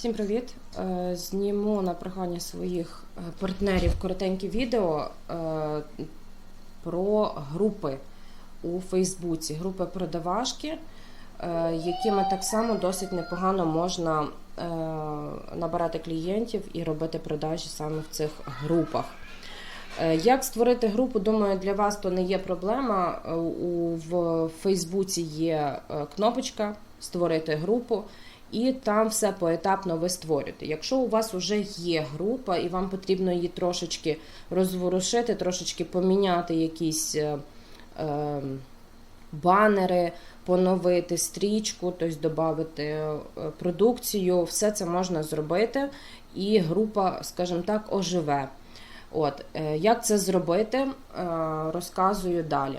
Всім привіт! Е, Зніму на прохання своїх е, партнерів коротеньке відео е, про групи у Фейсбуці, групи продавашки, якими так само досить непогано можна набирати клієнтів і робити продажі саме в цих групах. Як створити групу, думаю, для вас то не є проблема. У в Фейсбуці є кнопочка Створити групу, і там все поетапно ви створюєте. Якщо у вас вже є група і вам потрібно її трошечки розворушити, трошечки поміняти якісь е, е, банери, поновити стрічку, тобто додати е, продукцію, все це можна зробити, і група, скажімо так, оживе. От, е, як це зробити, е, розказую далі.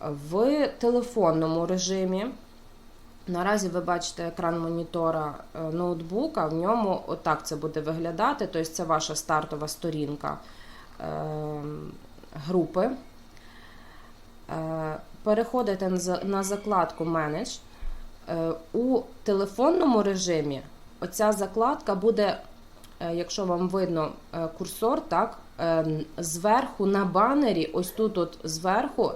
В телефонному режимі, наразі ви бачите екран монітора е, ноутбука, в ньому отак це буде виглядати. Тобто це ваша стартова сторінка е, групи. Е, Переходите на закладку Manage. Е, У телефонному режимі оця закладка буде, якщо вам видно курсор, так, зверху на банері, ось тут от зверху,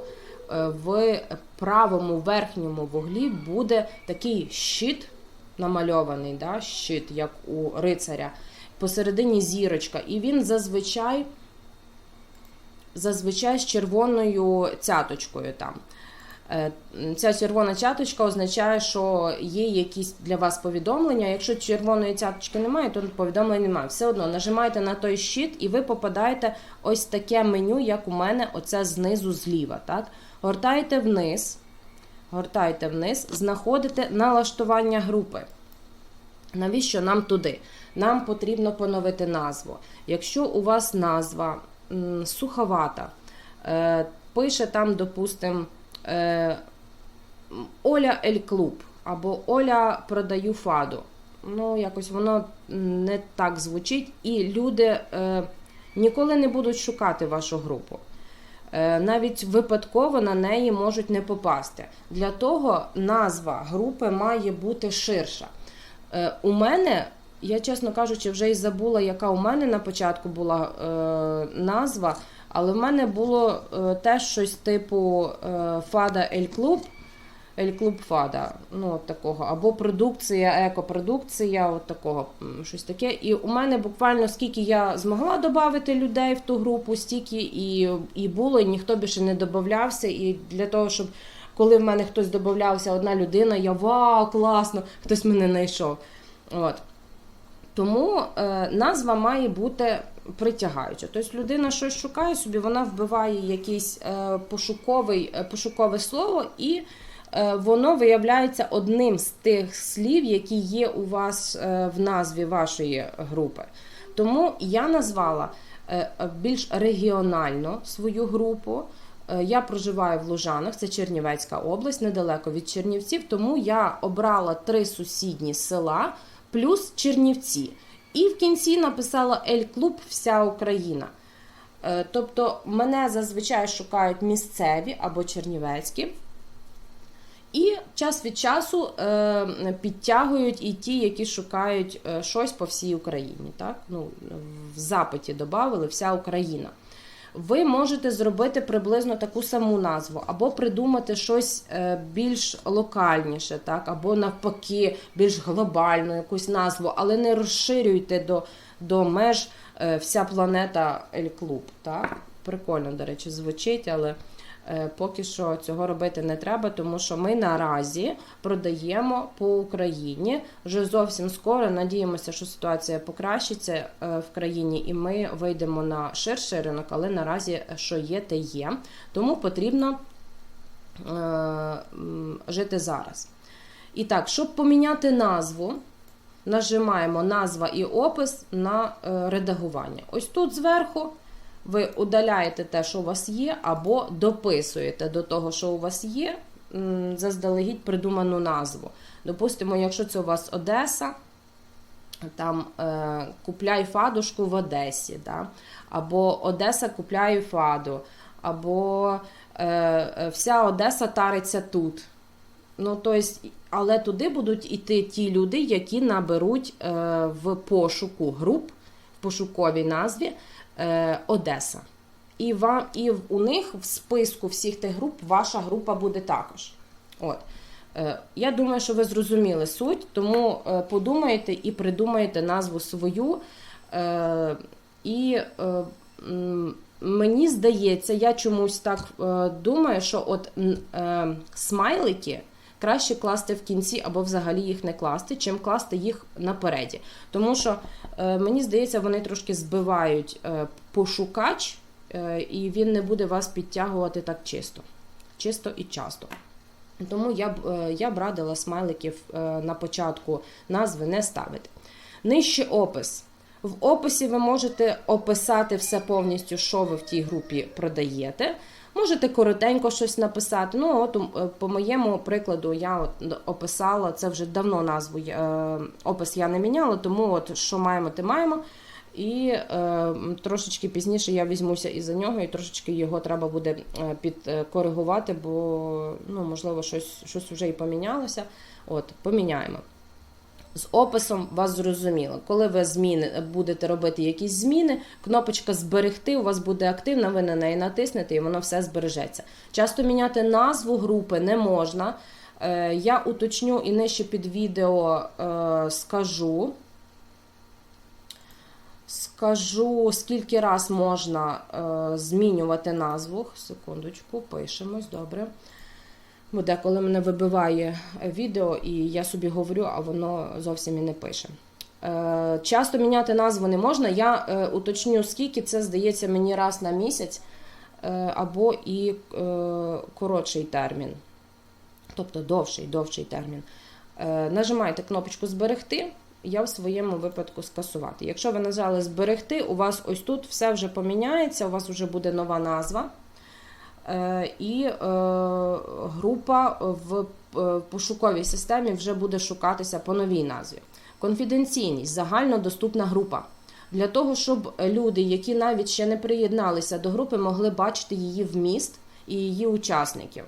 в правому верхньому вуглі буде такий щит намальований, да, щит, як у рицаря. Посередині зірочка, і він зазвичай зазвичай з червоною цяточкою там. Е, Ця червона цяточка означає, що є якісь для вас повідомлення. Якщо червоної цяточки немає, то повідомлень немає. Все одно нажимаєте на той щит, і ви попадаєте ось таке меню, як у мене, оце знизу зліва. Так? Гортаєте вниз, гортаєте вниз, знаходите налаштування групи. Навіщо нам туди? Нам потрібно поновити назву. Якщо у вас назва суховата, е, пише там, допустимо, Оля Ель Клуб або Оля продаю фаду. Ну, якось воно не так звучить, і люди е, ніколи не будуть шукати вашу групу. Е, Навіть випадково на неї можуть не попасти. Для того назва групи має бути ширша. Е, У мене, я чесно кажучи, вже і забула, яка у мене на початку була е, назва, але в мене було е, теж щось типу Фада Ель Клуб. Ель Клуб Фада, ну от такого, або продукція, екопродукція, от такого, щось таке. І у мене буквально скільки я змогла додати людей в ту групу, стільки і, і було, і ніхто більше не додавався. І для того, щоб коли в мене хтось додавався, одна людина, я вау, класно, хтось мене знайшов. От. Тому е, назва має бути притягаюча. Тобто людина щось шукає собі, вона вбиває якийсь е, пошуковий, е, пошукове слово, і е, воно виявляється одним з тих слів, які є у вас е, в назві вашої групи. Тому я назвала е, більш регіонально свою групу. Е, Я проживаю в Лужанах, це Чернівецька область, недалеко від Чернівців. Тому я обрала три сусідні села плюс Чернівці. І в кінці написала Ель Клуб Вся Україна. Е, Тобто мене зазвичай шукають місцеві або чернівецькі. І час від часу е, підтягують і ті, які шукають е, щось по всій Україні. Так? Ну, в запиті додали вся Україна. Ви можете зробити приблизно таку саму назву, або придумати щось е, більш локальніше, так? або навпаки, більш глобальну якусь назву, але не розширюйте до, до меж е, вся планета Ель Клуб. Так? Прикольно, до речі, звучить, але поки що цього робити не треба, тому що ми наразі продаємо по Україні. Вже зовсім скоро надіємося, що ситуація покращиться е, в країні, і ми вийдемо на ширший ринок, але наразі е, що є, те є. Тому потрібно е, жити зараз. І так, щоб поміняти назву, нажимаємо назва і опис на е, редагування. Ось тут зверху ви удаляєте те, що у вас є, або дописуєте до того, що у вас є, заздалегідь придуману назву. Допустимо, якщо це у вас Одеса, там е, купляй фадушку в Одесі, да? або Одеса купляє фаду, або е, е, вся Одеса тариться тут. Ну, то але туди будуть іти ті люди, які наберуть е, в пошуку груп, в пошуковій назві Одеса. І, вам, і у них в списку всіх тих груп ваша група буде також. От. Е, Я думаю, що ви зрозуміли суть, тому е, подумайте і придумайте назву свою. Е, І е, мені здається, я чомусь так е, думаю, що от е, смайлики краще класти в кінці або взагалі їх не класти, чим класти їх напереді. Тому що е, мені здається, вони трошки збивають е, пошукач, е, і він не буде вас підтягувати так чисто, чисто і часто. Тому я б я б радила смайликів на початку назви не ставити. Нижче опис. В описі ви можете описати все повністю, що ви в тій групі продаєте. Можете коротенько щось написати. Ну, от е, по моєму прикладу, я от описала це вже давно назву. е, Опис я не міняла, тому от що маємо, те маємо. І е, трошечки пізніше я візьмуся і за нього, і трошечки його треба буде е, підкоригувати, бо ну, можливо щось, щось вже і помінялося. От, поміняємо. З описом вас зрозуміло. Коли ви зміни будете робити якісь зміни, кнопочка зберегти у вас буде активна, ви на неї натиснете і воно все збережеться. Часто міняти назву групи не можна. Е, Я уточню і нижче під відео е, скажу. Скажу, скільки раз можна е, змінювати назву. Секундочку, пишемось, добре. Бо деколи мене вибиває відео, і я собі говорю, а воно зовсім і не пише. Е, часто міняти назву не можна. Я е, уточню, скільки це здається мені раз на місяць, е, або і е, коротший термін. Тобто довший, довший термін. Е, нажимаєте кнопочку Зберегти. Я в своєму випадку скасувати. Якщо ви нажали зберегти, у вас ось тут все вже поміняється, у вас вже буде нова назва. Е, І е, група в е, пошуковій системі вже буде шукатися по новій назві. Конфіденційність загальнодоступна група. Для того, щоб люди, які навіть ще не приєдналися до групи, могли бачити її вміст і її учасників.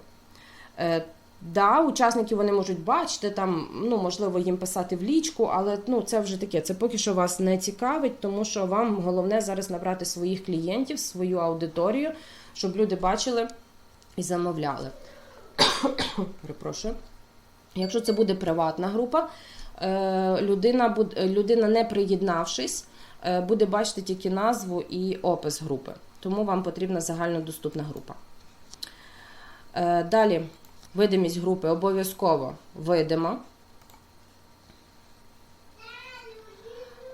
Да, учасників вони можуть бачити, там, ну, можливо, їм писати в лічку, але ну, це вже таке. Це поки що вас не цікавить, тому що вам головне зараз набрати своїх клієнтів, свою аудиторію, щоб люди бачили і замовляли. Перепрошую. Якщо це буде приватна група, е, людина, людина не приєднавшись, е, буде бачити тільки назву і опис групи. Тому вам потрібна загальнодоступна група. Е, Далі, видимість групи обов'язково видима.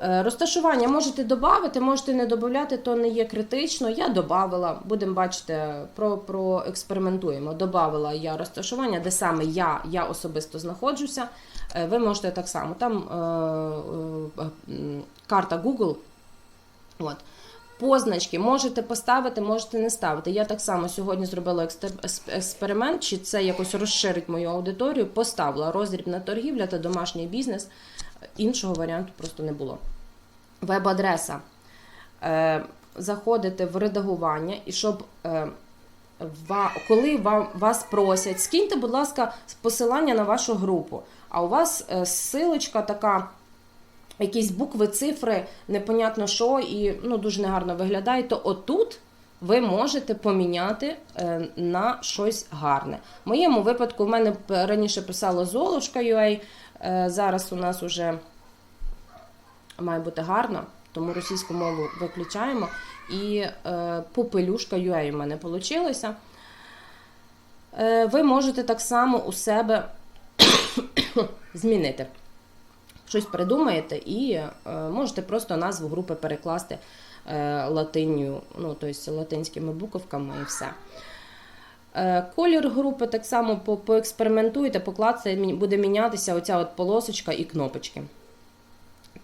Е, Розташування можете додати, можете не додати, то не є критично. Я додавала, будемо бачити, про, проекспериментуємо. Добавила я розташування, де саме я, я особисто знаходжуся. Е, Ви можете так само. Там е, е, карта Google. От. Позначки можете поставити, можете не ставити. Я так само сьогодні зробила експеримент, чи це якось розширить мою аудиторію. Поставила роздрібна торгівля та домашній бізнес. Іншого варіанту просто не було. Веб-адреса. Е, заходите в редагування, і щоб е, коли вас просять, скиньте, будь ласка, посилання на вашу групу. А у вас е, силочка така, якісь букви, цифри, непонятно що, і ну, дуже негарно виглядає, то отут ви можете поміняти е, на щось гарне. В моєму випадку в мене раніше писало Золушка.ua, е, зараз у нас вже має бути гарно, тому російську мову виключаємо. І е, попелюшка.ua у мене вийшло. Ви можете так само у себе змінити. Щось придумаєте і е, можете просто назву групи перекласти е, латинню, ну, тобто латинськими буковками і все. Е, Колір групи так само по- поекспериментуйте, покласти, мі- буде мінятися оця от полосочка і кнопочки.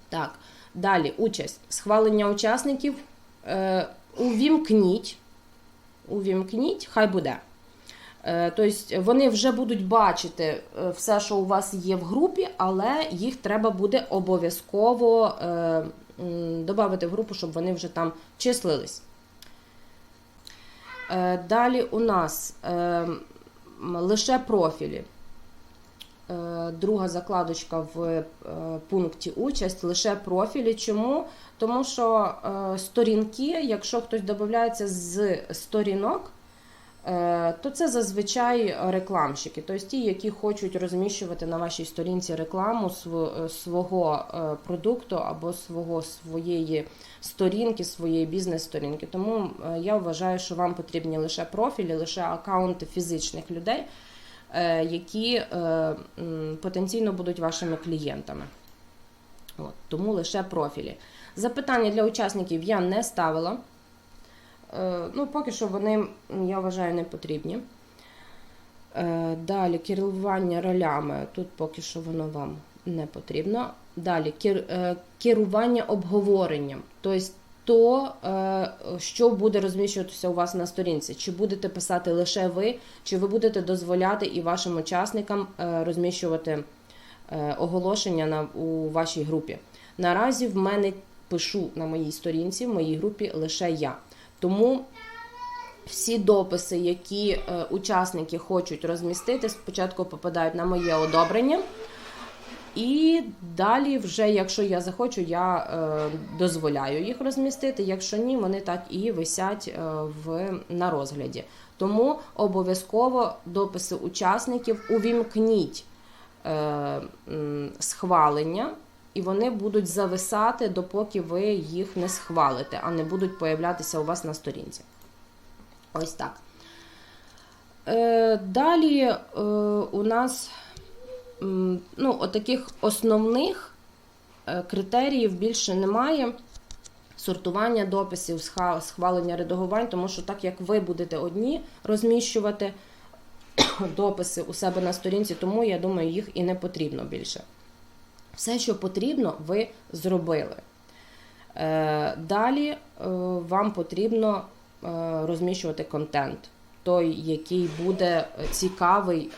Так, далі участь. Схвалення учасників. Увімкніть. Увімкніть, хай буде. Е, Тобто вони вже будуть бачити е, все, що у вас є в групі, але їх треба буде обов'язково е, додати в групу, щоб вони вже там числились. Далі у нас лише профілі. друга закладочка в пункті участь лише профілі. Чому? Тому що сторінки, якщо хтось додається з сторінок, то це зазвичай рекламщики, тобто ті, які хочуть розміщувати на вашій сторінці рекламу е, свого е, продукту або свого своєї сторінки, своєї бізнес-сторінки. Тому е, я вважаю, що вам потрібні лише профілі, лише акаунти фізичних людей, е, які е, потенційно будуть вашими клієнтами. От, тому лише профілі. Запитання для учасників я не ставила. Е, ну, поки що вони, я вважаю, не потрібні. Е, Далі керування ролями. Тут поки що воно вам не потрібно. Далі е, керування обговоренням. Тобто, то, що буде розміщуватися у вас на сторінці. Чи будете писати лише ви, чи ви будете дозволяти і вашим учасникам розміщувати оголошення на, у вашій групі. Наразі в мене пишу на моїй сторінці, в моїй групі лише я. Тому всі дописи, які е, учасники хочуть розмістити, спочатку попадають на моє одобрення. І далі, вже, якщо я захочу, я е, дозволяю їх розмістити. Якщо ні, вони так і висять е, в, на розгляді. Тому обов'язково дописи учасників увімкніть е, схвалення, і вони будуть зависати, допоки ви їх не схвалите, а не будуть появлятися у вас на сторінці. Ось так. Е, далі е, у нас ну, отаких основних е, критеріїв більше немає. Сортування дописів, схвалення редагувань, тому що так як ви будете одні розміщувати дописи у себе на сторінці, тому я думаю, їх і не потрібно більше. Все, що потрібно, ви зробили. Е, Далі е, вам потрібно е, розміщувати контент, той, який буде цікавий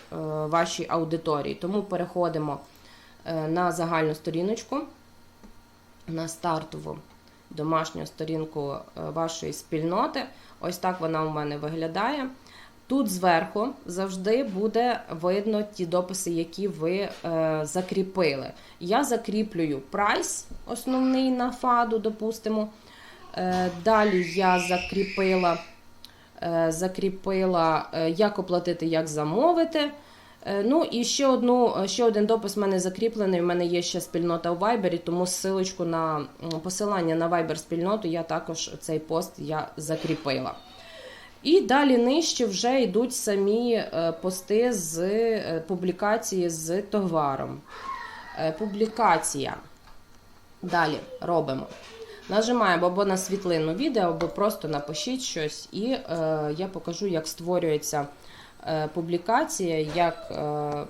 вашій аудиторії. Тому переходимо на загальну сторіночку, на стартову домашню сторінку вашої спільноти. Ось так вона у мене виглядає. Тут зверху завжди буде видно ті дописи, які ви е, закріпили. Я закріплюю прайс, основний на фаду, допустимо. Е, далі я закріпила, е, закріпила е, як оплатити, як замовити. Е, Ну і ще одну, ще один допис в мене закріплений. У мене є ще спільнота у Viber, тому ссылочку на посилання на Viber спільноту я також цей пост я закріпила. І далі нижче вже йдуть самі е, пости з е, публікації з товаром. Е, Публікація. Далі робимо. Нажимаємо або на світлину відео, або просто напишіть щось, і е, я покажу, як створюється е, публікація, як е, е,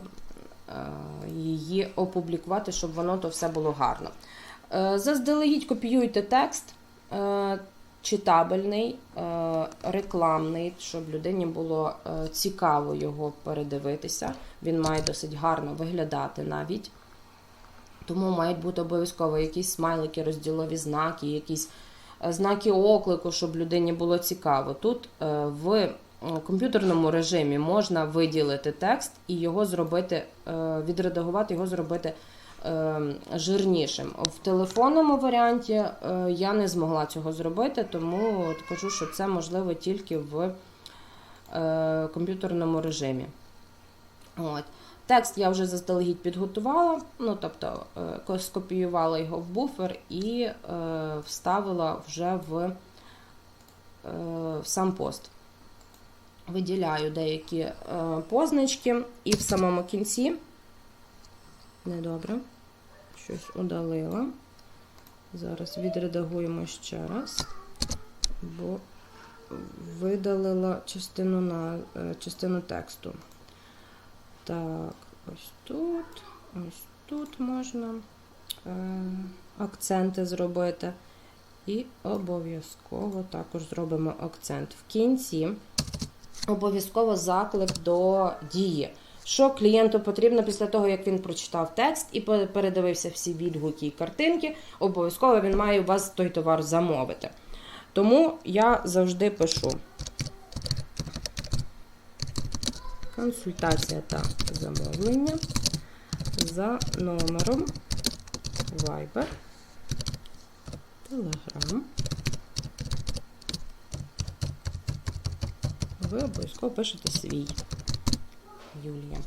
її опублікувати, щоб воно то все було гарно. Е, заздалегідь копіюйте текст. Е, читабельний, е, рекламний, щоб людині було е, цікаво його передивитися. Він має досить гарно виглядати навіть. Тому мають бути обов'язково якісь смайлики, розділові знаки, якісь е, знаки оклику, щоб людині було цікаво. Тут в комп'ютерному режимі можна виділити текст і його зробити, відредагувати, його зробити жирнішим. В телефонному варіанті е, я не змогла цього зробити, тому кажу, що це можливо тільки в е, комп'ютерному режимі. От. Текст я вже заздалегідь підготувала, ну тобто е, скопіювала його в буфер і е, вставила вже в, е, в сам пост. Виділяю деякі е, позначки, і в самому кінці недобре, щось удалила. Зараз відредагуємо ще раз, бо видалила частину, на, е, частину тексту. Так, ось тут, ось тут можна е, акценти зробити. І обов'язково також зробимо акцент. В кінці обов'язково заклик до дії. Що клієнту потрібно після того, як він прочитав текст і передивився всі відгуки і картинки, обов'язково він має у вас той товар замовити. Тому я завжди пишу консультація та замовлення. за номером Viber, Telegram. Ви обов'язково пишете свій Юлія.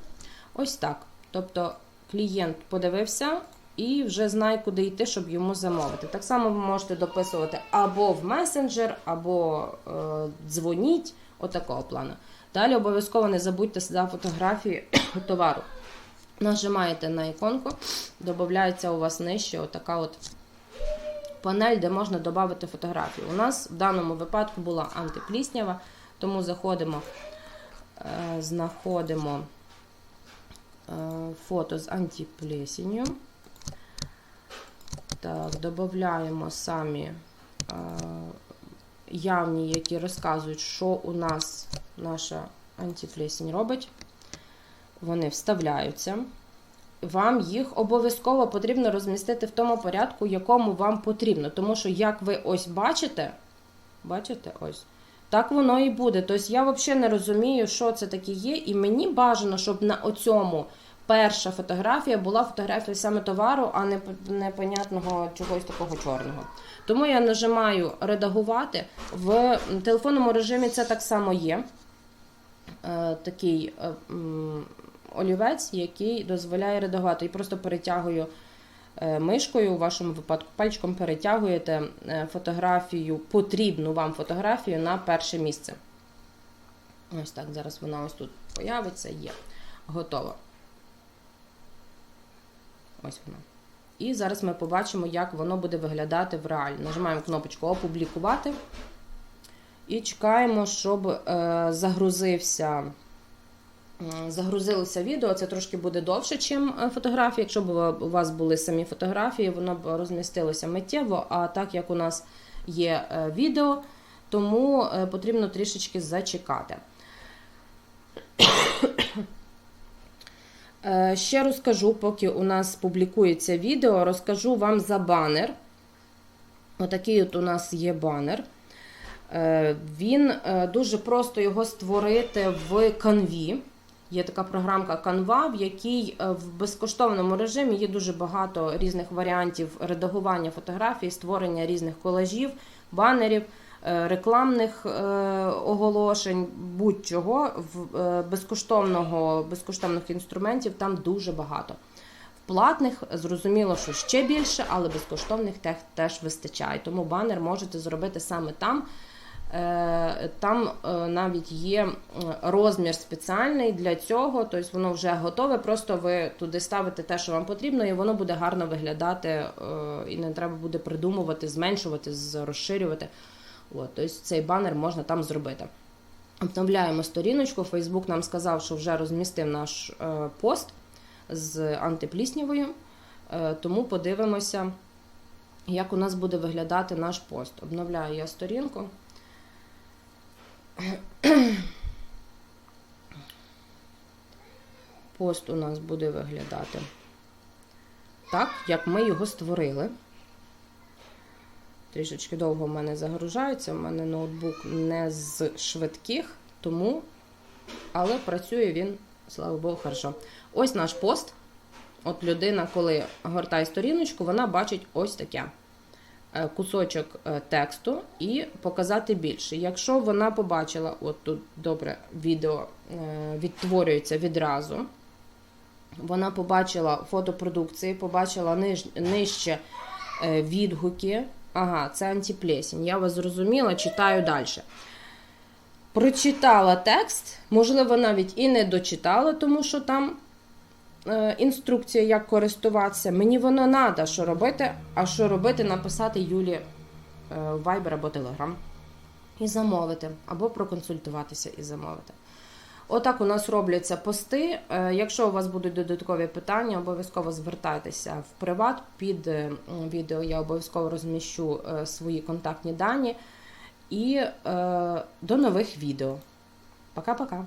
Ось так. Тобто клієнт подивився і вже знає, куди йти, щоб йому замовити. Так само ви можете дописувати або в месенджер, або е, дзвоніть, отакого плану. Далі обов'язково не забудьте за фотографії товару. Нажимаєте на іконку, додається у вас нижче отака от панель, де можна додати фотографію. У нас в даному випадку була антипліснява, тому заходимо, знаходимо е, фото з антиплесенью. Так, додаємо самі е, явні, які розказують, що у нас наша антиплесень робить. Вони вставляються. Вам їх обов'язково потрібно розмістити в тому порядку, якому вам потрібно. Тому що, як ви ось бачите, бачите ось, так воно і буде. Тобто я взагалі не розумію, що це таке є. І мені бажано, щоб на оцьому перша фотографія була фотографія саме товару, а не непонятного чогось такого чорного. Тому я нажимаю редагувати. В телефонному режимі це так само є. Е, такий е, олівець, який дозволяє редагувати. І просто перетягую мишкою, у вашому випадку пальчиком перетягуєте е, фотографію, потрібну вам фотографію на перше місце. Ось так, зараз вона ось тут появиться, є. Готова. Ось вона. І зараз ми побачимо, як воно буде виглядати в реалі. Нажимаємо кнопочку Опублікувати. І чекаємо, щоб е, загрузився, е, загрузилося відео. Це трошки буде довше, ніж фотографії. Якщо б у вас були самі фотографії, воно б розмістилося миттєво. А так як у нас є е, відео, тому е, потрібно трішечки зачекати. Е, Ще розкажу, поки у нас публікується відео, розкажу вам за банер. Отакий от у нас є банер. Е, Він е, дуже просто його створити в Canvі. Є така програмка Canva, в якій е, в безкоштовному режимі є дуже багато різних варіантів редагування фотографій, створення різних колажів, банерів, е, рекламних е, оголошень, будь-чого безкоштовного, безкоштовних інструментів там дуже багато. Платних зрозуміло, що ще більше, але безкоштовних теж вистачає. Тому банер можете зробити саме там. Е, Там е, навіть є розмір спеціальний для цього, тобто воно вже готове. Просто ви туди ставите те, що вам потрібно, і воно буде гарно виглядати, е, і не треба буде придумувати, зменшувати, розширювати. От, тобто цей банер можна там зробити. Обновляємо сторіночку. Facebook нам сказав, що вже розмістив наш пост з антипліснявою. Е, Тому подивимося, як у нас буде виглядати наш пост. Обновляю я сторінку. Пост у нас буде виглядати так, як ми його створили. Трішечки довго в мене загружається. У мене ноутбук не з швидких, тому, але працює він, слава Богу, хорошо. Ось наш пост. От людина, коли гортає сторіночку, вона бачить ось таке кусочок е, тексту і показати більше. Якщо вона побачила, от тут добре відео е, відтворюється відразу. Вона побачила фотопродукції, побачила ниж, нижче е, відгуки. Ага, це антиплесінь. Я вас зрозуміла, читаю далі. Прочитала текст, можливо, навіть і не дочитала, тому що там е, інструкція, як користуватися. Мені воно треба, що робити, а що робити, написати Юлі е, в Viber або Telegram. І замовити, або проконсультуватися і замовити. Отак у нас робляться пости. Е, Якщо у вас будуть додаткові питання, обов'язково звертайтеся в приват. Під е, відео я обов'язково розміщу е, свої контактні дані. І е, до нових відео. Пока-пока.